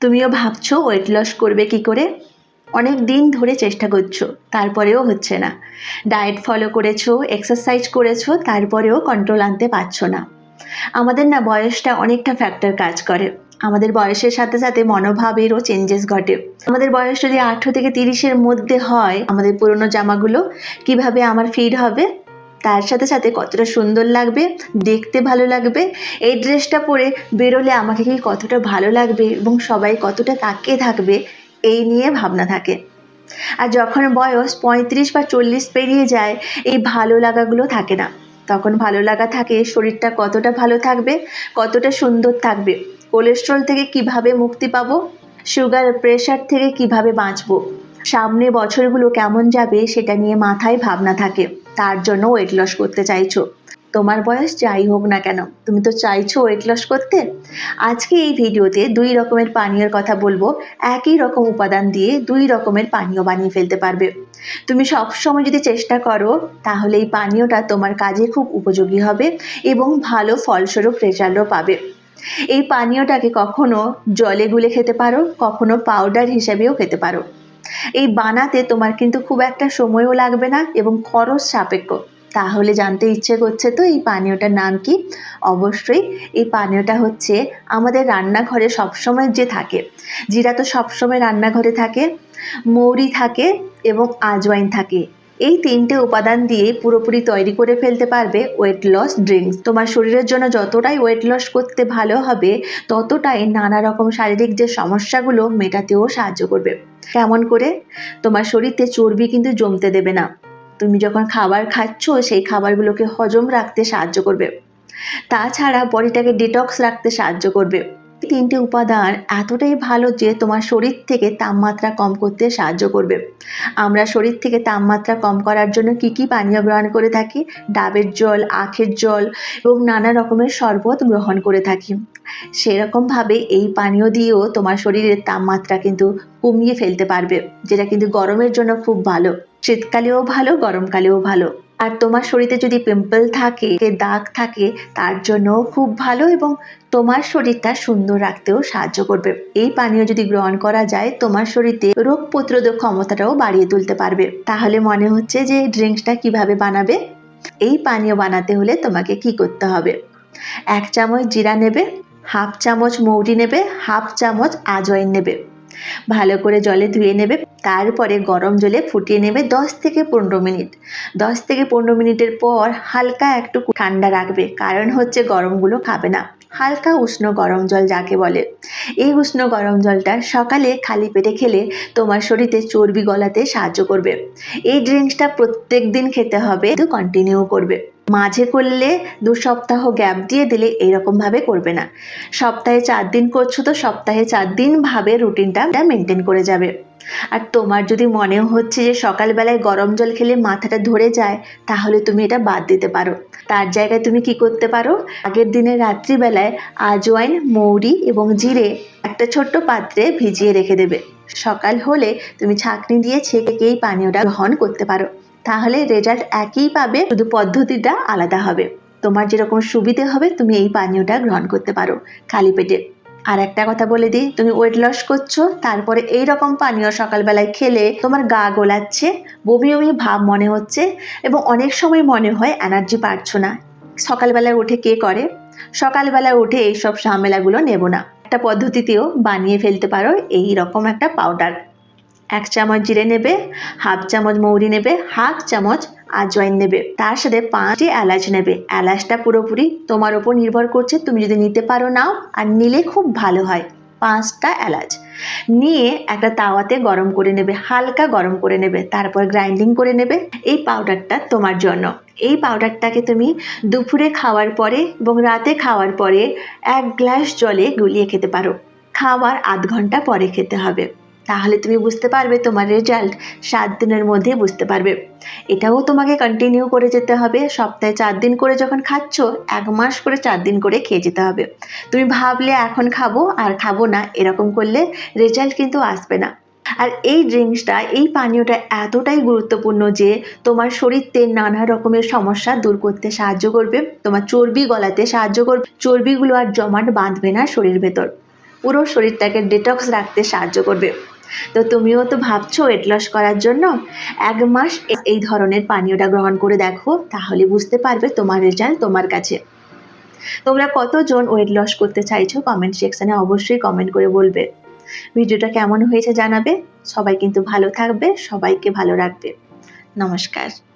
তুমিও ভাবছ weight loss করবে কি করে? অনেক দিন ধরে চেষ্টা করছ, তারপরেও হচ্ছে না। ডায়েট ফলো করেছ এক্সারসাইজ করেছ, তারপরেও কন্ট্রোল আনতে পারছ না। আমাদের না বয়সটা অনেকটা ফ্যাক্টর কাজ করে। আমাদের বয়সের সাথে সাথে মনোভাবেরও চেঞ্জেস ঘটে। আমাদের বয়স যদি আঠেরো থেকে তিরিশের মধ্যে হয়, আমাদের পুরনো জামাগুলো কীভাবে আমার ফিড হবে? তার সাথে সাথে কতটা সুন্দর লাগবে, দেখতে ভালো লাগবে। এই ড্রেসটা পরে বেরোলে আমাকে কি কতটা ভালো লাগবে এবং সবাই কতটা তাকিয়ে থাকবে, এই নিয়ে ভাবনা থাকে। আর যখন বয়স পঁয়ত্রিশ বা চল্লিশ পেরিয়ে যায়, এই ভালো লাগাগুলো থাকে না। তখন ভালো লাগা থাকে, শরীরটা কতটা ভালো থাকবে, কতটা সুন্দর থাকবে। কোলেস্ট্রল থেকে কীভাবে মুক্তি পাবো সুগার প্রেশার থেকে কীভাবে বাঁচবো। সামনে বছরগুলো কেমন যাবে সেটা নিয়ে মাথায় ভাবনা থাকে। তার জন্য ওয়েট লস করতে চাইছো। তোমার বয়স যাই হোক না কেন, তুমি তো চাইছো ওয়েট লস করতে। আজকে এই ভিডিওতে দুই রকমের পানীয়ের কথা বলব। একই রকম উপাদান দিয়ে দুই রকমের পানীয় বানিয়ে ফেলতে পারবে। তুমি সবসময় যদি চেষ্টা করো, তাহলে এই পানীয়টা তোমার কাজে খুব উপযোগী হবে এবং ভালো ফলস্বরূপ রেজাল্টও পাবে। এই পানীয়টাকে কখনো জলে গুলে খেতে পারো, কখনো পাউডার হিসাবেও খেতে পারো। এই বানাতে তোমার কিন্তু খুব একটা সময়ও লাগবে না এবং খরচ সাপেক্ষ। তাহলে জানতে ইচ্ছে করছে তো এই পানীয়টার নাম কি? অবশ্যই এই পানীয়টা হচ্ছে আমাদের রান্নাঘরে সবসময় যে থাকে। জিরা তো সবসময় রান্নাঘরে থাকে, মৌরি থাকে এবং আজওয়াইন থাকে। এই তিনটে উপাদান দিয়ে পুরোপুরি তৈরি করে ফেলতে পারবে ওয়েট লস ড্রিঙ্কস তোমার শরীরের জন্য যতটাই ওয়েট লস করতে ভালো হবে, ততটাই নানা রকম শারীরিক যে সমস্যাগুলো মেটাতেও সাহায্য করবে। কেমন করে? তোমার শরীরে চর্বি কিন্তু জমতে দেবে না। তুমি যখন খাবার খাচ্ছ, সেই খাবারগুলোকে হজম রাখতে সাহায্য করবে। তাছাড়া বডিটাকে ডিটক্স রাখতে সাহায্য করবে। তিনটে উপাদান এতটাই ভালো যে তোমার শরীর থেকে তাপমাত্রা কম করতে সাহায্য করবে। আমরা শরীর থেকে তাপমাত্রা কম করার জন্য কি কি পানীয় গ্রহণ করে থাকি? ডাবের জল, আখের জল এবং নানা রকমের শরবত গ্রহণ করে থাকি। সেরকমভাবে এই পানীয় দিয়েও তোমার শরীরের তাপমাত্রা কিন্তু কমিয়ে ফেলতে পারবে, যেটা কিন্তু গরমের জন্য খুব ভালো। শীতকালেও ভালো, গরমকালেও ভালো। আর তোমার শরীরে যদি পিম্পল থাকে দাগ থাকে, তার জন্যও খুব ভালো এবং তোমার শরীরটা সুন্দর রাখতেও সাহায্য করবে। এই পানীয় যদি গ্রহণ করা যায়, তোমার শরীরে রোগ প্রতিরোধক ক্ষমতাটাও বাড়িয়ে তুলতে পারবে। তাহলে মনে হচ্ছে যে ড্রিঙ্কসটা কীভাবে বানাবে? এই পানীয় বানাতে হলে তোমাকে কি করতে হবে? এক চামচ জিরা নেবে, হাফ চামচ মৌরি নেবে, হাফ চামচ আজওয়াইন নেবে। ভালো করে জলে ধুয়ে নেবে, তারপরে গরম জলে ফুটিয়ে নেবে দশ থেকে পনেরো মিনিট। দশ থেকে পনেরো মিনিটের পর হালকা একটু ঠান্ডা রাখবে, কারণ হচ্ছে গরমগুলো খাবে না। হালকা উষ্ণ গরম জল যাকে বলে। এই উষ্ণ গরম জলটা সকালে খালি পেটে খেলে তোমার শরীরে চর্বি গলাতে সাহায্য করবে। এই ড্রিঙ্কসটা প্রত্যেক দিন খেতে হবে কন্টিনিউ করবে। মাঝে করলে দু সপ্তাহ গ্যাপ দিয়ে দিলে এইরকমভাবে করবে না। সপ্তাহে চার দিন করছ তো সপ্তাহে চার দিন ভাবে রুটিনটা মেনটেন করে যাবে। আর তোমার যদি মনে হচ্ছে যে সকালবেলায় গরম জল খেলে মাথাটা ধরে যায়, তাহলে তুমি এটা বাদ দিতে পারো। তার জায়গায় তুমি কি করতে পারো? আগের দিনের রাত্রিবেলায় আজওয়াইন, মৌরি এবং জিরে একটা ছোট্ট পাত্রে ভিজিয়ে রেখে দেবে। সকাল হলে তুমি ছাঁকনি দিয়ে ছেঁকে এই পানীয়টা গ্রহণ করতে পারো। তাহলে রেজাল্ট একই পাবে, শুধু পদ্ধতিটা আলাদা হবে। তোমার যেরকম সুবিধে হবে, তুমি এই পানীয়টা গ্রহণ করতে পারো খালি পেটে। আর একটা কথা বলে দিই, তুমি ওয়েট লস করছ, তারপরে এই রকম পানীয় সকালবেলায় খেলে তোমার গা গোলাচ্ছে, বমি বমি ভাব মনে হচ্ছে এবং অনেক সময় মনে হয় এনার্জি পাচ্ছ না। সকালবেলায় উঠে কে করে? সকালবেলায় উঠে এইসব ঝামেলাগুলো নেব না। একটা পদ্ধতিতেও বানিয়ে ফেলতে পারো এই রকম একটা পাউডার এক চামচ জিরে নেবে, হাফ চামচ মৌরি নেবে, হাফ চামচ আজওয়াইন নেবে। তার সাথে পাঁচটি এলাচ নেবে। এলাচটা পুরোপুরি তোমার ওপর নির্ভর করছে, তুমি যদি নিতে পারো নাও, আর নিলে খুব ভালো হয়। পাঁচটা এলাচ। নিয়ে একটা তাওয়াতে গরম করে নেবে, হালকা গরম করে নেবে, তারপর গ্রাইন্ডিং করে নেবে এই পাউডারটা তোমার জন্য। এই পাউডারটাকে তুমি দুপুরে খাওয়ার পরে এবং রাতে খাওয়ার পরে এক গ্লাস জলে গুলিয়ে খেতে পারো। খাওয়ার আধ ঘণ্টা পরে খেতে হবে। তাহলে তুমি বুঝতে পারবে তোমার রেজাল্ট সাত দিনের মধ্যে বুঝতে পারবে। এটাও তোমাকে কন্টিনিউ করে যেতে হবে। সপ্তাহে চার দিন করে যখন খাচ্ছ, এক মাস করে চার দিন করে খেয়ে যেতে হবে। তুমি ভাবলে এখন খাব, আর খাব না, এরকম করলে রেজাল্ট কিন্তু আসবে না। আর এই ড্রিঙ্কসটা এই পানীয়টা এতটাই গুরুত্বপূর্ণ যে তোমার শরীরতে নানা রকমের সমস্যা দূর করতে সাহায্য করবে। তোমার চর্বি গলাতে সাহায্য করবে। চর্বিগুলো আর জমাট বাঁধবে না শরীর ভেতর। পুরো শরীরটাকে ডিটক্স রাখতে সাহায্য করবে। তো তুমিও তো ভাবছ ওয়েট লস করার জন্য? এক মাস এই ধরনের পানীয়টা গ্রহণ করে দেখো, তাহলে বুঝতে পারবে তোমার রেজাল্ট তোমার কাছে। তোমরা কতজন ওয়েট লস করতে চাইছো কমেন্ট সেকশনে অবশ্যই কমেন্ট করে বলবে। ভিডিওটা কেমন হয়েছে জানাবে? সবাই কিন্তু ভালো থাকবে, সবাইকে ভালো রাখবে। নমস্কার।